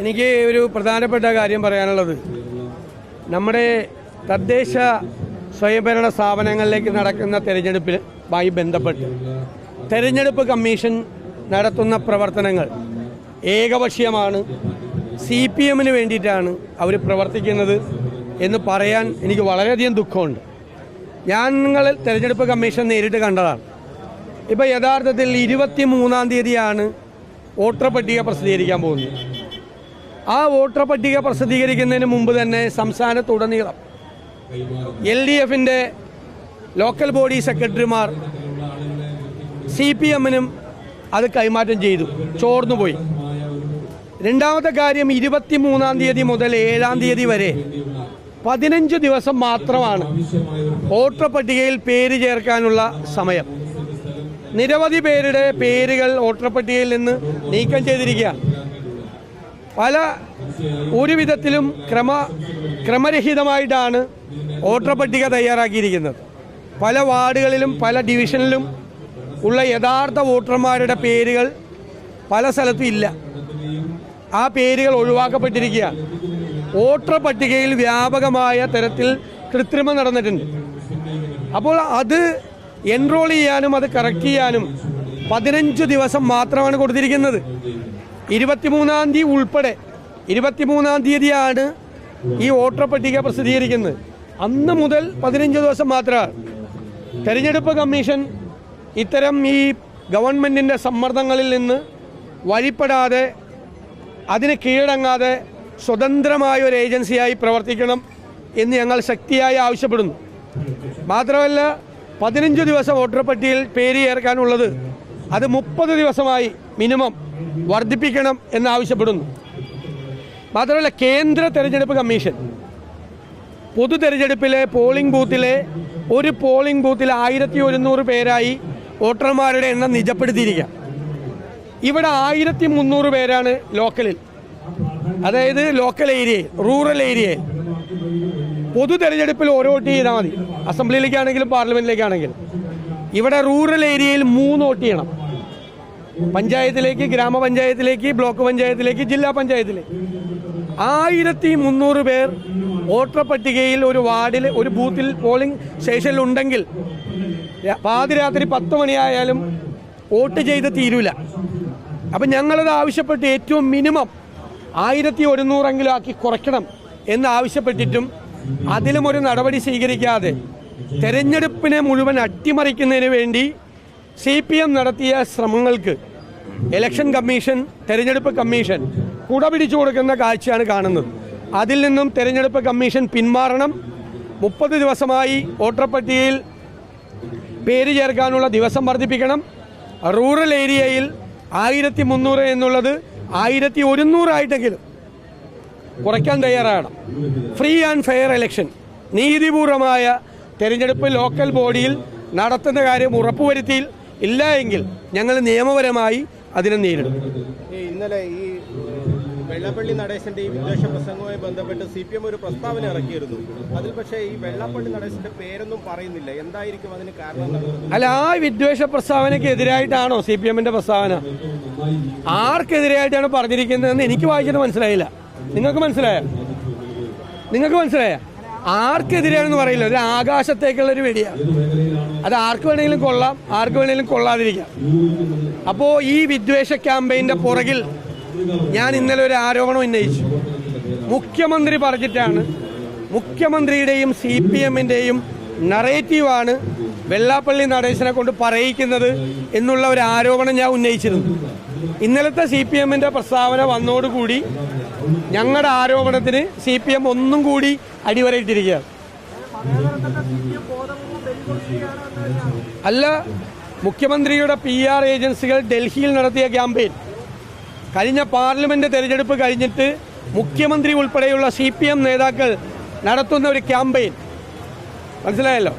എനിക്ക് ഒരു പ്രധാനപ്പെട്ട കാര്യം പറയാനുള്ളത്. നമ്മുടെ തദ്ദേശ സ്വയംഭരണ സ്ഥാപനങ്ങളിലേക്ക് നടക്കുന്ന തെരഞ്ഞെടുപ്പുമായി ബന്ധപ്പെട്ട് തെരഞ്ഞെടുപ്പ് കമ്മീഷൻ നടത്തുന്ന പ്രവർത്തനങ്ങൾ ഏകപക്ഷീയമാണ്. സി പി എമ്മിന് വേണ്ടിയിട്ടാണ് അവർ പ്രവർത്തിക്കുന്നത് എന്ന് പറയാൻ എനിക്ക് വളരെയധികം ദുഃഖമുണ്ട്. ഞാൻ നിങ്ങൾ തെരഞ്ഞെടുപ്പ് കമ്മീഷൻ നേരിട്ട് കണ്ടതാണ്. ഇപ്പോൾ യഥാർത്ഥത്തിൽ ഇരുപത്തി മൂന്നാം തീയതിയാണ് വോട്ടർ പട്ടിക പ്രസിദ്ധീകരിക്കാൻ പോകുന്നത്. ആ വോട്ടർ പട്ടിക പ്രസിദ്ധീകരിക്കുന്നതിന് മുമ്പ് തന്നെ സംസ്ഥാനത്തുടനീളം എൽ ഡി എഫിന്റെ ലോക്കൽ ബോഡി സെക്രട്ടറിമാർ സി പി എമ്മിനും അത് കൈമാറ്റം ചെയ്തു. ചോർന്നുപോയി. രണ്ടാമത്തെ കാര്യം ഇരുപത്തി മൂന്നാം തീയതി മുതൽ ഏഴാം തീയതി വരെ പതിനഞ്ച് ദിവസം മാത്രമാണ് വോട്ടർ പട്ടികയിൽ പേര് ചേർക്കാനുള്ള സമയം. നിരവധി പേരുടെ പേരുകൾ വോട്ടർ പട്ടികയിൽ നിന്ന് നീക്കം ചെയ്തിരിക്കുകയാണ്. പല ഒരു വിധത്തിലും ക്രമ ക്രമരഹിതമായിട്ടാണ് വോട്ടർ പട്ടിക തയ്യാറാക്കിയിരിക്കുന്നത്. പല വാർഡുകളിലും പല ഡിവിഷനിലും ഉള്ള യഥാർത്ഥ വോട്ടർമാരുടെ പേരുകൾ പല സ്ഥലത്തും ഇല്ല. ആ പേരുകൾ ഒഴിവാക്കപ്പെട്ടിരിക്കുകയാണ്. വോട്ടർ പട്ടികയിൽ വ്യാപകമായ തരത്തിൽ കൃത്രിമം നടന്നിട്ടുണ്ട്. അപ്പോൾ അത് എൻറോൾ ചെയ്യാനും അത് കറക്റ്റ് ചെയ്യാനും പതിനഞ്ച് ദിവസം മാത്രമാണ് കൊടുത്തിരിക്കുന്നത്. ഇരുപത്തിമൂന്നാം തീയതി ഉൾപ്പെടെ ഇരുപത്തിമൂന്നാം തീയതിയാണ് ഈ വോട്ടർ പട്ടിക പ്രസിദ്ധീകരിക്കുന്നത്. അന്ന് മുതൽ പതിനഞ്ച് ദിവസം മാത്രമാണ്. തെരഞ്ഞെടുപ്പ് കമ്മീഷൻ ഇത്തരം ഈ ഗവൺമെന്റിന്റെ സമ്മർദ്ദങ്ങളിൽ നിന്ന് വഴിപ്പെടാതെ അതിന് കീഴടങ്ങാതെ സ്വതന്ത്രമായ ഒരു ഏജൻസിയായി പ്രവർത്തിക്കണം എന്ന് ഞങ്ങൾ ശക്തിയായി ആവശ്യപ്പെടുന്നു. മാത്രമല്ല പതിനഞ്ച് ദിവസം വോട്ടർ പട്ടികയിൽ പേര് ചേർക്കാനുള്ളത് അത് മുപ്പത് ദിവസമായി മിനിമം വർദ്ധിപ്പിക്കണം എന്നാവശ്യപ്പെടുന്നു. മാത്രമല്ല കേന്ദ്ര തെരഞ്ഞെടുപ്പ് കമ്മീഷൻ പൊതു തെരഞ്ഞെടുപ്പിലെ പോളിംഗ് ബൂത്തിലെ ഒരു പോളിംഗ് ബൂത്തിൽ ആയിരത്തി ഒരുന്നൂറ് പേരായി വോട്ടർമാരുടെ എണ്ണം നിജപ്പെടുത്തിയിരിക്കുക. ഇവിടെ ആയിരത്തി മുന്നൂറ് പേരാണ് ലോക്കലിൽ. അതായത് ലോക്കൽ ഏരിയയിൽ റൂറൽ ഏരിയയിൽ. പൊതു തെരഞ്ഞെടുപ്പിൽ ഓരോ വോട്ട് ചെയ്താൽ മതി. അസംബ്ലിയിലേക്കാണെങ്കിലും പാർലമെന്റിലേക്കാണെങ്കിലും ഇവിടെ റൂറൽ ഏരിയയിൽ മൂന്ന് വോട്ട് ചെയ്യണം. പഞ്ചായത്തിലേക്ക് ഗ്രാമപഞ്ചായത്തിലേക്ക് ബ്ലോക്ക് പഞ്ചായത്തിലേക്ക് ജില്ലാ പഞ്ചായത്തിലേക്ക്. ആയിരത്തി മുന്നൂറ് പേർ വോട്ടർ പട്ടികയിൽ ഒരു വാർഡിൽ ഒരു ബൂത്തിൽ പോളിംഗ് സ്റ്റേഷനിൽ ഉണ്ടെങ്കിൽ പാതിരാത്രി പത്ത് മണിയായാലും വോട്ട് ചെയ്ത് തീരൂല. അപ്പം ഞങ്ങളത് ആവശ്യപ്പെട്ട് ഏറ്റവും മിനിമം ആയിരത്തി ഒരുന്നൂറെങ്കിലും ആക്കി കുറയ്ക്കണം എന്ന് ആവശ്യപ്പെട്ടിട്ടും അതിലും ഒരു നടപടി സ്വീകരിക്കാതെ തെരഞ്ഞെടുപ്പിനെ മുഴുവൻ അട്ടിമറിക്കുന്നതിന് വേണ്ടി സി പി എം നടത്തിയ ശ്രമങ്ങൾക്ക് ഇലക്ഷൻ കമ്മീഷൻ തെരഞ്ഞെടുപ്പ് കമ്മീഷൻ കുടപിടിച്ചു കൊടുക്കുന്ന കാഴ്ചയാണ് കാണുന്നത്. അതിൽ നിന്നും തെരഞ്ഞെടുപ്പ് കമ്മീഷൻ പിന്മാറണം. മുപ്പത് ദിവസമായി വോട്ടർ പട്ടികയിൽ പേര് ചേർക്കാനുള്ള ദിവസം വർദ്ധിപ്പിക്കണം. റൂറൽ ഏരിയയിൽ ആയിരത്തി മുന്നൂറ് എന്നുള്ളത് ആയിരത്തി ഒരുന്നൂറായിട്ടെങ്കിലും കുറയ്ക്കാൻ തയ്യാറാണ് ഫ്രീ ആൻഡ് ഫെയർ ഇലക്ഷൻ നീതിപൂർവമായ തെരഞ്ഞെടുപ്പ് ലോക്കൽ ബോഡിയിൽ നടത്തുന്ന കാര്യം ഉറപ്പുവരുത്തിയിൽ ഇല്ല എങ്കിൽ ഞങ്ങൾ നിയമപരമായി അതിനെ നേരിടും. ഇന്നലെ ഈ വെള്ളപ്പള്ളി നടേശന്റെ ഈ വിദ്വേഷ പ്രസംഗവുമായി ബന്ധപ്പെട്ട് സി പി എം ഒരു പ്രസ്താവന ഇറക്കിയിരുന്നു. അതിൽ പക്ഷേ ഈ വെള്ളപ്പള്ളി നടേശന്റെ പേരൊന്നും പറയുന്നില്ല. എന്തായിരിക്കും അതിന് കാരണം അല്ല ആ വിദ്വേഷ പ്രസ്താവനയ്ക്ക് എതിരായിട്ടാണോ സി പി എമ്മിന്റെ പ്രസ്താവന? ആർക്കെതിരായിട്ടാണ് പറഞ്ഞിരിക്കുന്നതെന്ന് എനിക്ക് വായിച്ചിട്ട് മനസ്സിലായില്ല. നിങ്ങൾക്ക് മനസ്സിലായോ? നിങ്ങൾക്ക് മനസ്സിലായ? ആർക്കെതിരാണെന്ന് പറയില്ല. ഒരു ആകാശത്തേക്കുള്ള ഒരു വെടിയാണ് അത് ആർക്ക് വേണമെങ്കിലും കൊള്ളാം ആർക്ക് വേണമെങ്കിലും കൊള്ളാതിരിക്കാം. അപ്പോൾ ഈ വിദ്വേഷ ക്യാമ്പയിന്റെ പുറകിൽ ഞാൻ ഇന്നലെ ഒരു ആരോപണം ഉന്നയിച്ചു. മുഖ്യമന്ത്രി പറഞ്ഞിട്ടാണ് മുഖ്യമന്ത്രിയുടെയും സി പി എമ്മിന്റെയും നറേറ്റീവാണ് വെള്ളാപ്പള്ളി നടേശനെ കൊണ്ട് പറയിക്കുന്നത് എന്നുള്ള ഒരു ആരോപണം ഞാൻ ഉന്നയിച്ചിരുന്നു. ഇന്നലത്തെ സി പി എമ്മിന്റെ പ്രസ്താവന വന്നോടുകൂടി ഞങ്ങളുടെ ആരോപണത്തിന് സി പി എം ഒന്നും കൂടി അടിവരയിട്ടിരിക്കുകയാണ്. അല്ല മുഖ്യമന്ത്രിയുടെ പി ആർ ഏജൻസികൾ ഡൽഹിയിൽ നടത്തിയ ക്യാമ്പയിൻ. കഴിഞ്ഞ പാർലമെന്റ് തെരഞ്ഞെടുപ്പ് കഴിഞ്ഞിട്ട് മുഖ്യമന്ത്രി ഉൾപ്പെടെയുള്ള സി പി എം നേതാക്കൾ നടത്തുന്ന ഒരു ക്യാമ്പയിൻ. മനസ്സിലായല്ലോ?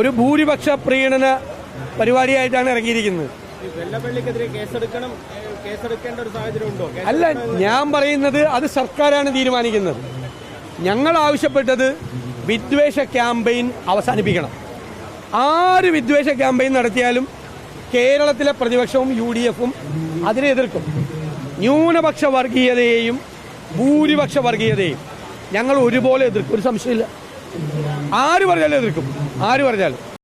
ഒരു ഭൂരിപക്ഷ പ്രീണന പരിപാടിയായിട്ടാണ് ഇറങ്ങിയിരിക്കുന്നത്. അല്ല ഞാൻ പറയുന്നത് അത് സർക്കാരാണ് തീരുമാനിക്കുന്നത്. ഞങ്ങൾ ആവശ്യപ്പെട്ടത് വിദ്വേഷ ക്യാമ്പയിൻ അവസാനിപ്പിക്കണം. ആര് വിദ്വേഷ ക്യാമ്പയിൻ നടത്തിയാലും കേരളത്തിലെ പ്രതിപക്ഷവും യു ഡി എഫും അതിനെ എതിർക്കും. ന്യൂനപക്ഷ വർഗീയതയെയും ഭൂരിപക്ഷ വർഗീയതയും ഞങ്ങൾ ഒരുപോലെ എതിർക്കും. ഒരു സംശയമില്ല ആര് പറഞ്ഞാലും എതിർക്കും. ആര് പറഞ്ഞാലും.